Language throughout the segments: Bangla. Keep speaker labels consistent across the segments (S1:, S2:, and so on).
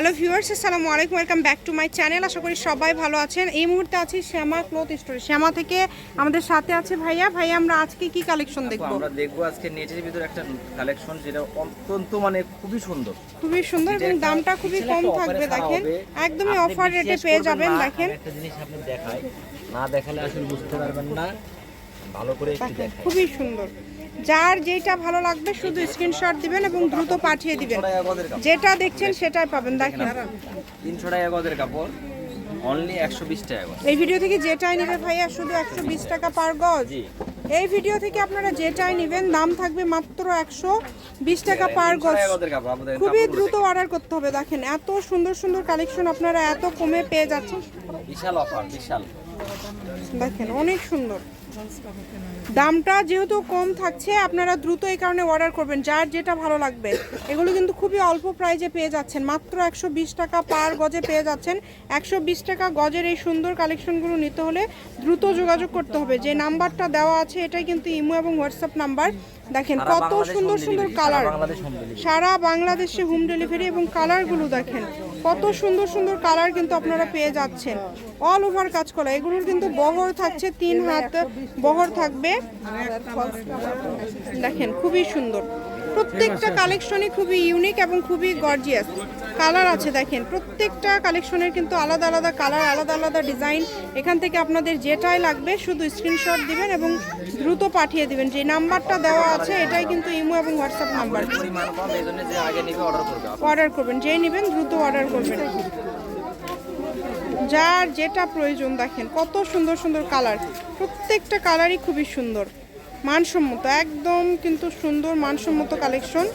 S1: হ্যালো ভিউয়ার্স আসসালামু আলাইকুম welcome back to my channel. আশা করি সবাই ভালো আছেন। এই মুহূর্তে আছি শ্যামা ক্লথ স্টোরে। শ্যামা থেকে আমাদের সাথে আছে ভাইয়া। ভাইয়া আমরা আজকে কি কালেকশন দেখব?
S2: আমরা দেখব আজকে নেটের ভিতরে একটা কালেকশন যেটা অত্যন্ত মানে খুবই সুন্দর।
S1: খুবই সুন্দর এবং দামটা খুবই কম থাকবে দেখেন। একদমই অফার রেটে পেয়ে যাবেন দেখেন।
S2: একটা জিনিস আপনি দেখাই। না দেখালে আসলে বুঝতে পারবেন না। ভালো করে
S1: খুবই সুন্দর। যার যেটা ভালো লাগবে শুধু স্ক্রিনশট দিবেন এবং দ্রুত পাঠিয়ে দিবেন। যেটা দেখছেন সেটাই পাবেন দেখেন।
S2: তিনশো টাকা গজের কাপড় অনলি একশো বিশ টাকা
S1: এই ভিডিও থেকে যেটাই নেবে ভাইয়া শুধু একশো বিশ টাকা পার গজ। এই ভিডিও থেকে আপনারা যেটাই নেবেন দাম থাকবে মাত্র একশো বিশ টাকা পার গজ। খুবই দ্রুত অর্ডার করতে হবে দেখেন। এত সুন্দর সুন্দর কালেকশন আপনারা এত কমে পেয়ে যাচ্ছেন।
S2: বিশাল অফার বিশাল।
S1: দেখেন, অনেক সুন্দর। দামটা যেহেতু কম থাকছে, আপনারা দ্রুত এই কারণে অর্ডার করবেন। যার যেটা ভালো লাগবে, এগুলো কিন্তু খুবই অল্প প্রাইজে পেয়ে যাচ্ছেন। মাত্র একশো বিশ টাকা পার গজে পেয়ে যাচ্ছেন। একশো বিশ টাকা গজের এই সুন্দর কালেকশনগুলো নিতে হলে দ্রুত যোগাযোগ করতে হবে। যে নাম্বারটা দেওয়া আছে, এটাই কিন্তু ইমো এবং হোয়াটসঅ্যাপ নাম্বার দেখেন কত সুন্দর সুন্দর কালার
S2: সারা বাংলাদেশ
S1: হোম ডেলিভারি এবং কালারগুলো দেখেন কত সুন্দর সুন্দর কালার কিন্তু আপনারা পেয়ে যাচ্ছেন। অল ওভার কাজ করা এগুলোর কিন্তু বহর থাকছে তিন হাত বহর থাকবে। দেখেন খুবই সুন্দর। প্রত্যেকটা কালেকশনই খুবই ইউনিক এবং খুবই গর্জিয়াস কালার আছে, দেখেন। প্রত্যেকটা কালেকশনের কিন্তু আলাদা আলাদা কালার, আলাদা আলাদা ডিজাইন এখান থেকে আপনাদের যেটাই লাগবে, শুধু স্ক্রিনশট দিবেন এবং দ্রুত পাঠিয়ে দিবেন। যে নাম্বারটা দেওয়া আছে, এটাই কিন্তু ইমো এবং হোয়াটসঅ্যাপ নাম্বার
S2: অর্ডার
S1: করবেন, যেই নেবেন দ্রুত অর্ডার করবেন। যার যেটা প্রয়োজন, দেখেন, কত সুন্দর সুন্দর কালার। প্রত্যেকটা কালারই খুবই সুন্দর। মানসম্মত, একদম কিন্তু সুন্দর মানসম্মত কালেকশন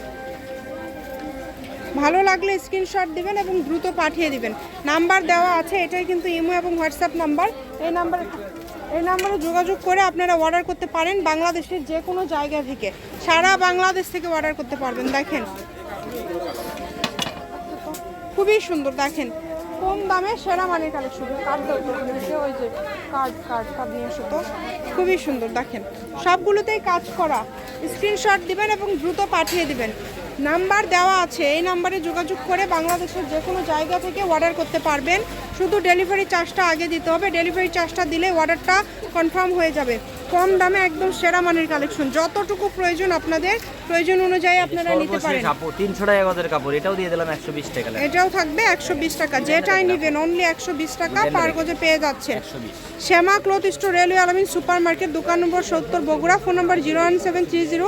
S1: ভালো লাগলে স্ক্রিনশট দিবেন এবং দ্রুত পাঠিয়ে দিবেন। নাম্বার দেওয়া আছে, এটাই কিন্তু ইমো এবং হোয়াটসঅ্যাপ নাম্বার এই নাম্বারে এই নাম্বারে যোগাযোগ করে আপনারা অর্ডার করতে পারেন বাংলাদেশের যে কোনো জায়গা থেকে। সারা বাংলাদেশ থেকে অর্ডার করতে পারবেন, দেখেন। খুবই সুন্দর, দেখেন। কম দামে সেরা মানের কালেকশন কার্ড ওই যে কার্ড কার্ড কার্ড নিয়ে তো। খুবই সুন্দর, দেখেন। সবগুলোতেই কাজ করা। স্ক্রিনশট দিবেন এবং দ্রুত পাঠিয়ে দিবেন। নাম্বার দেওয়া আছে এই নাম্বারে যোগাযোগ করে বাংলাদেশের যে কোনো জায়গা থেকে অর্ডার করতে পারবেন। শুধু ডেলিভারি চার্জটা আগে দিতে হবে। ডেলিভারি চার্জটা দিলে অর্ডারটা কনফার্ম হয়ে যাবে। কম দামে একদম সেরা মানের কালেকশন যতটুকু প্রয়োজন আপনাদের প্রয়োজন অনুযায়ী আপনারা নিতে পারেন।
S2: কাপড় তিনশো টাকা গজের কাপড় এটাও দিয়ে দিলাম একশো বিশ টাকা
S1: এটাও থাকবে একশো বিশ টাকা। যেটাই নেবেন অনলি একশো বিশ টাকা পার গজে পেয়ে যাচ্ছে Shyama cloth store railway Alamin super market দোকান নম্বর সত্তর Bogura phone number zero one seven three zero